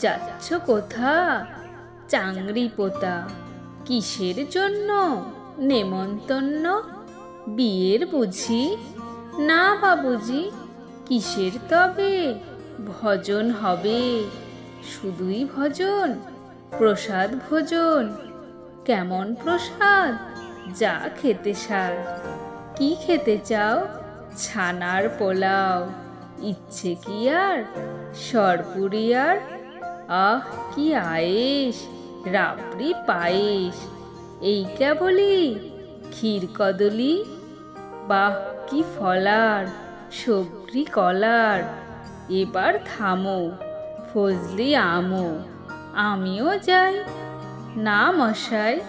যাচ্ছ কোথা? চাংড়ি পোতা, কিসের জন্য? নেমন্তন্ন, বিয়ের বুঝি? না বাবুজি কিসের তবে? ভজন হবে, শুধুই ভজন, প্রসাদ ভোজন। কেমন প্রসাদ? যা খেতে সার। কি খেতে চাও? ছানার পোলাও। ইচ্ছে কি আর? সরপুরি আর আহ, কি আয়েস রাবড়ি পায়েস এই কেবলই ক্ষীর কদলি? বাহ, কি ফলার সবরি কলার। এবার থামো, ফজলি আমো, আমিও যাই। না মশাই